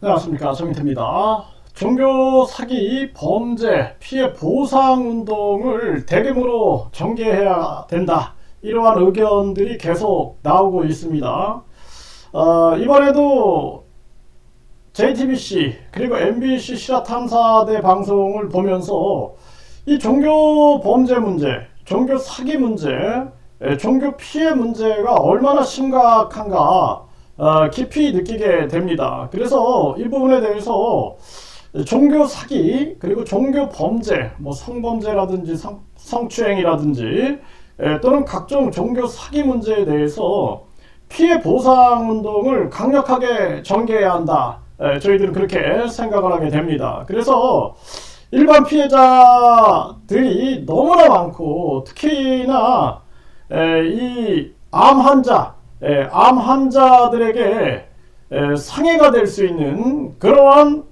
안녕하십니까 정민태입니다. 종교 사기 범죄 피해 보상 운동을 대규모로 전개해야 된다. 이러한 의견들이 계속 나오고 있습니다. 어, 이번에도 JTBC 그리고 MBC 실화탐사대 방송을 보면서 이 종교 범죄 문제, 종교 사기 문제, 에, 종교 피해 문제가 얼마나 심각한가 어, 깊이 느끼게 됩니다. 그래서 이 부분에 대해서 종교 사기 그리고 종교 범죄, 뭐 성범죄라든지 성, 성추행이라든지 에, 또는 각종 종교 사기 문제에 대해서 피해 보상 운동을 강력하게 전개해야 한다. 에, 저희들은 그렇게 생각을 하게 됩니다. 그래서 일반 피해자들이 너무나 많고 특히나 에, 이암 환자, 에, 암 환자들에게 에, 상해가 될 수 있는 그러한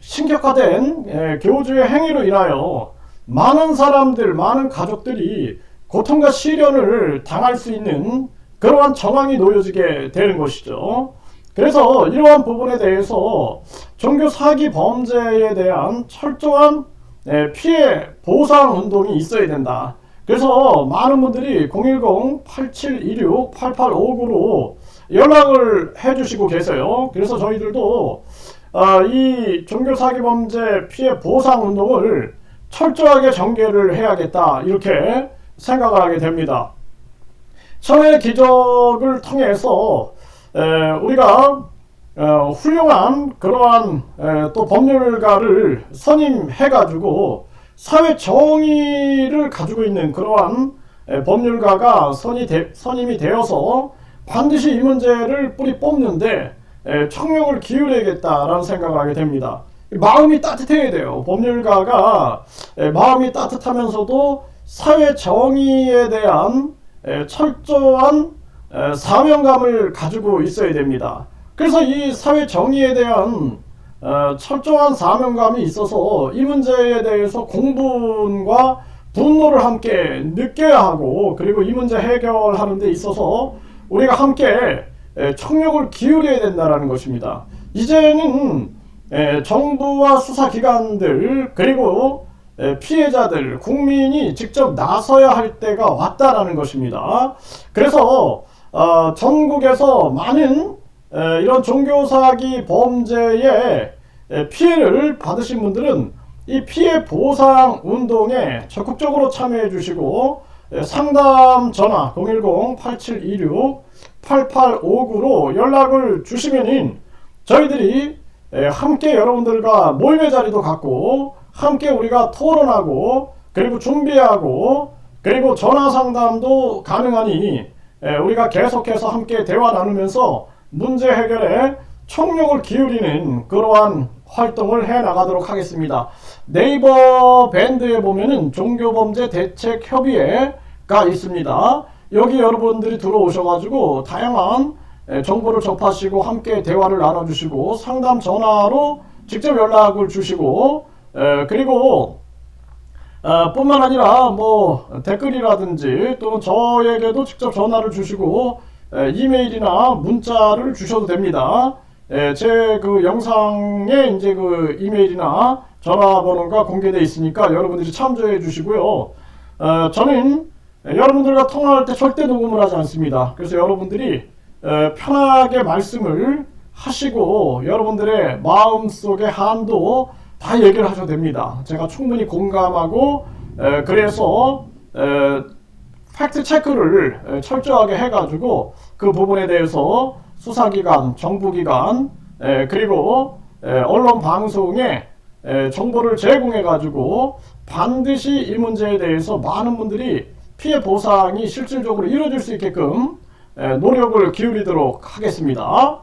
신격화된 에, 교주의 행위로 인하여 많은 사람들, 많은 가족들이 고통과 시련을 당할 수 있는 그러한 정황이 놓여지게 되는 것이죠. 그래서 이러한 부분에 대해서 종교 사기 범죄에 대한 철저한 에, 피해 보상 운동이 있어야 된다. 그래서 많은 분들이 010-8726-8859로 연락을 해주시고 계세요. 그래서 저희들도 아, 이 종교 사기 범죄 피해 보상 운동을 철저하게 전개를 해야겠다 이렇게 생각을 하게 됩니다. 천의 기적을 통해서 에, 우리가 어, 훌륭한 그러한 에, 또 법률가를 선임해가지고 사회 정의를 가지고 있는 그러한 에, 법률가가 선이 되, 선임이 되어서 반드시 이 문제를 뿌리 뽑는데 에, 청력을 기울여야겠다라는 생각을 하게 됩니다. 마음이 따뜻해야 돼요. 법률가가 에, 마음이 따뜻하면서도 사회 정의에 대한 에, 철저한 에, 사명감을 가지고 있어야 됩니다. 그래서 이 사회 정의에 대한 어, 철저한 사명감이 있어서 이 문제에 대해서 공분과 분노를 함께 느껴야 하고 그리고 이 문제 해결하는 데 있어서 우리가 함께 에, 청력을 기울여야 된다는 것입니다. 이제는 에, 정부와 수사기관들 그리고 에, 피해자들 국민이 직접 나서야 할 때가 왔다라는 것입니다. 그래서 어, 전국에서 많은 에, 이런 종교 사기 범죄에 에, 피해를 받으신 분들은 이 피해 보상 운동에 적극적으로 참여해 주시고 에, 상담 전화 010-8726-8859로 연락을 주시면은 저희들이 에, 함께 여러분들과 모임의 자리도 갖고 함께 우리가 토론하고 그리고 준비하고 그리고 전화 상담도 가능하니 에, 우리가 계속해서 함께 대화 나누면서 문제 해결에 총력을 기울이는 그러한 활동을 해 나가도록 하겠습니다. 네이버 밴드에 보면은 종교범죄 대책 협의회가 있습니다. 여기 여러분들이 들어오셔가지고 다양한 에, 정보를 접하시고 함께 대화를 나눠주시고 상담 전화로 직접 연락을 주시고 에, 그리고 어, 뿐만 아니라 뭐 댓글이라든지 또는 저에게도 직접 전화를 주시고 에, 이메일이나 문자를 주셔도 됩니다. 제 그 영상에 이제 그 이메일이나 전화번호가 공개되어 있으니까 여러분들이 참조해 주시고요. 어, 저는 여러분들과 통화할 때 절대 녹음을 하지 않습니다. 그래서 여러분들이 에, 편하게 말씀을 하시고 여러분들의 마음속의 한도 다 얘기를 하셔도 됩니다. 제가 충분히 공감하고 에, 그래서 에, 팩트 체크를 에, 철저하게 해가지고 그 부분에 대해서 수사기관, 정부기관 에, 그리고 에, 언론 방송에 에, 정보를 제공해가지고 반드시 이 문제에 대해서 많은 분들이 피해 보상이 실질적으로 이루어질 수 있게끔 에, 노력을 기울이도록 하겠습니다.